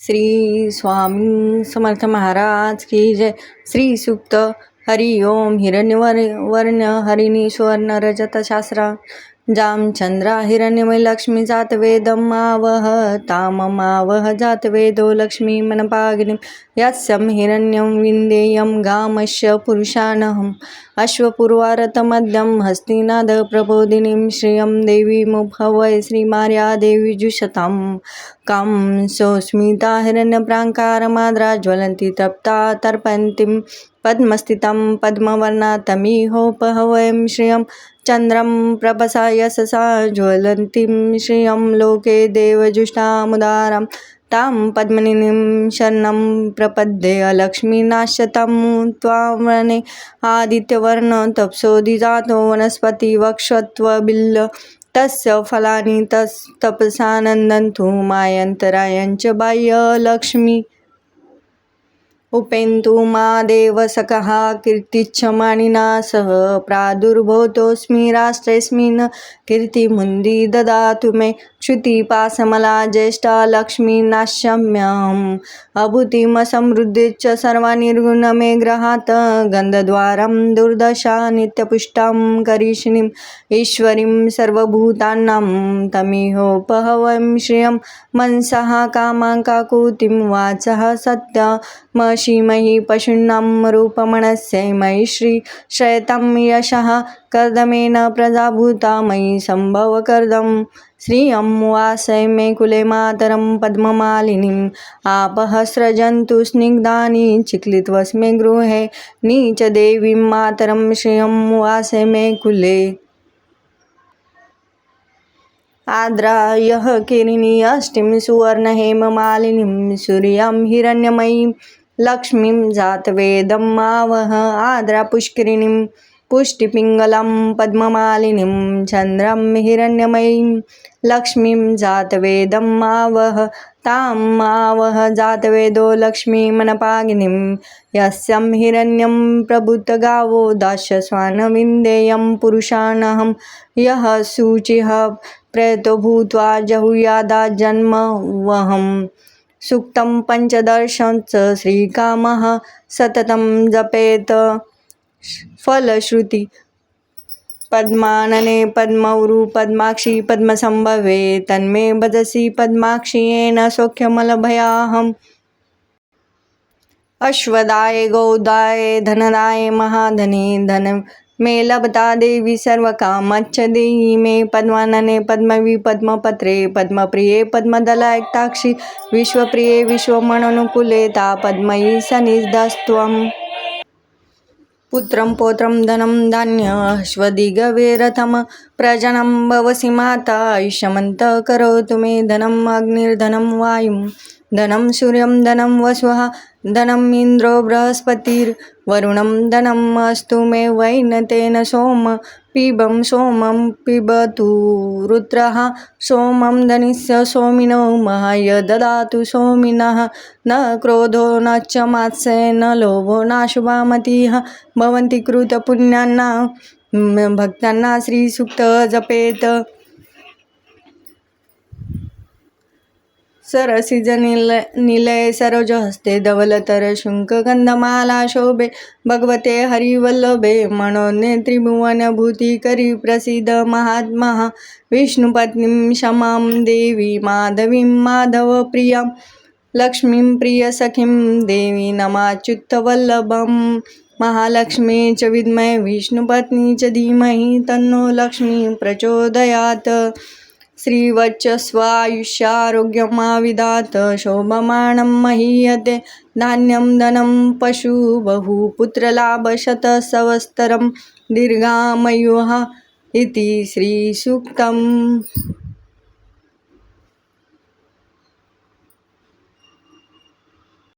श्री स्वामी समर्थ महाराज की जय. श्री सूक्त हरि ओम हिरण्यवर वर्ण हरिणी सुवर्ण रजत शास्त्रा हिरण्यमय लक्ष्मी जात वेदम आवह ताममावह जात वेदो लक्ष्मी मनपाग्निं. यस्यं हिरण्यं विन्देयं गामस्य पुरुषानहम्. अश्वपूर्वारतमद्यं हस्तिनादप्रबोधिनीं श्रियं देवीमुपवै श्रीमार्यादेवीजुषतां कां सौस्मिताहिरण्यप्राङ्कारमाद्राज्वलन्ति तप्ता तर्पन्तीं पद्मस्थितं पद्मवर्णातमिहोपहवयं श्रियं चन्द्रं प्रभसा यशसा ज्वलन्तीं श्रियं लोके देवजुष्टामुदाराम् तां पद्मिनीं शरणं प्रपद्ये अलक्ष्मीनाश्यतां त्वामणे आदित्यवर्ण तपसोदिजातो वनस्पतिवक्षत्वबिल्ल तस्य फलानि तस् तपसानन्दन्तु मायन्तरायञ्च बाह्यलक्ष्मी। उपेन्तु मा देवसखः कीर्तिच्छमानिना सह प्रादुर्भूतोऽस्मि राष्ट्रेऽस्मिन् कीर्तिमुन्दी ददातु मे क्षुतिपासमला ज्येष्ठा लक्ष्मीनाश्यम्यहम् अभूतिमसमृद्धिश्च सर्वानिर्गुण मे ग्रहात् गन्धद्वारं दुर्दशा नित्यपुष्टां करिष्णीम् ईश्वरीं सर्वभूतानां तमिहोपहवं श्रियं मनसः कामाङ्काकुतिं वाचः सत्यमशीमहि पशूनां रूपमणस्य मयि श्री श्रयतं यशः कर्दमेन प्रजाभूता मयि सम्भवकर्दं श्रियं वासय मे कुले मातरं पद्ममालिनीम्। आपः स्रजन्तु स्निग्धानि चिक्लित्वस्मे गृहे। नीचदेवीं मातरं श्रियं वासय मे कुले। आद्रायः किरिणी अष्टिं सुवर्णहेममालिनीं सूर्यां हिरण्यमयीं लक्ष्मी जातवेदं मावः आद्रापुष्करिणीं पुष्टिपिङ्गलं पद्ममालिनीं चन्द्रं हिरण्यमयीं लक्ष्मीं जातवेदं मावः तां मावः जातवेदो लक्ष्मीमनपागिनीं यस्यं हिरण्यं प्रभुतगावो दशस्वानविन्देयं पुरुषाणहं यः शुचिः प्रेतो भूत्वा जहुयादा जन्म वहम् सुक्तं पञ्चदर्शं च श्रीकामः, सततं जपेत। फलश्रुति, पद्मानने पद्मौरु, पद्माक्षी, पद्मसंभवे, तन्मे भजसि पद्माक्षी येन सौख्यमलभयाहम्। अश्वदाय, गौदाय, धनदाय, महाधने, धन मे लभता देवी सर्वकामच्च देहि मे पद्मानने पद्मवी, पद्मपत्रे, पद्मप्रिये, पद्मदलायक्ताक्षी, विश्वप्रिये, विश्वमननुकूले ता पद्मयी सनिधस्त्वम् पुत्रं, पौत्रं, धनं धान्यश्वदिगवेरथम प्रजनं भवसि माता, आयुष्यमन्तः करोतु मे धनम् अग्निर्धनं वायुं धनं सूर्यं धनं वसुः धनम् इन्द्रो बृहस्पतिर्वरुणं धनम् अस्तु मे वैनतेन सोम, पिबं सोमं पिबतु रुद्रः, सोमं धनिस्य सोमिनो महाय ददातु सोमिनः, न क्रोधो न च मात्सय न लोभो नाशुभामतिः भवन्ति कृतपुण्यान्ना भक्तांना श्रीसूक्त जपेत। सरसिज निल निलय सरोज हस्ते धवलतर शुंक गंधमाला शोभे। भगवते हरिवल्लभे मनोने त्रिभुवन भूती करी प्रसिद्ध महात्मा विष्णुपत्नीं क्षमां देवी माधवीं माधवप्रियां लक्ष्मीं प्रियसखीं देवी नमाच्युतवल्लभं महालक्ष्मी च विद्महे विष्णुपत्नी च धीमहि तन्नो लक्ष्मी प्रचोदयात्। श्रीवच्चस्वायुष्यारोग्यमाविदात शोभमाणं महीयते धान्यं धनं पशु बहुपुत्रलाभशतसवस्तरं दीर्घामयुः इति श्रीसूक्तम्।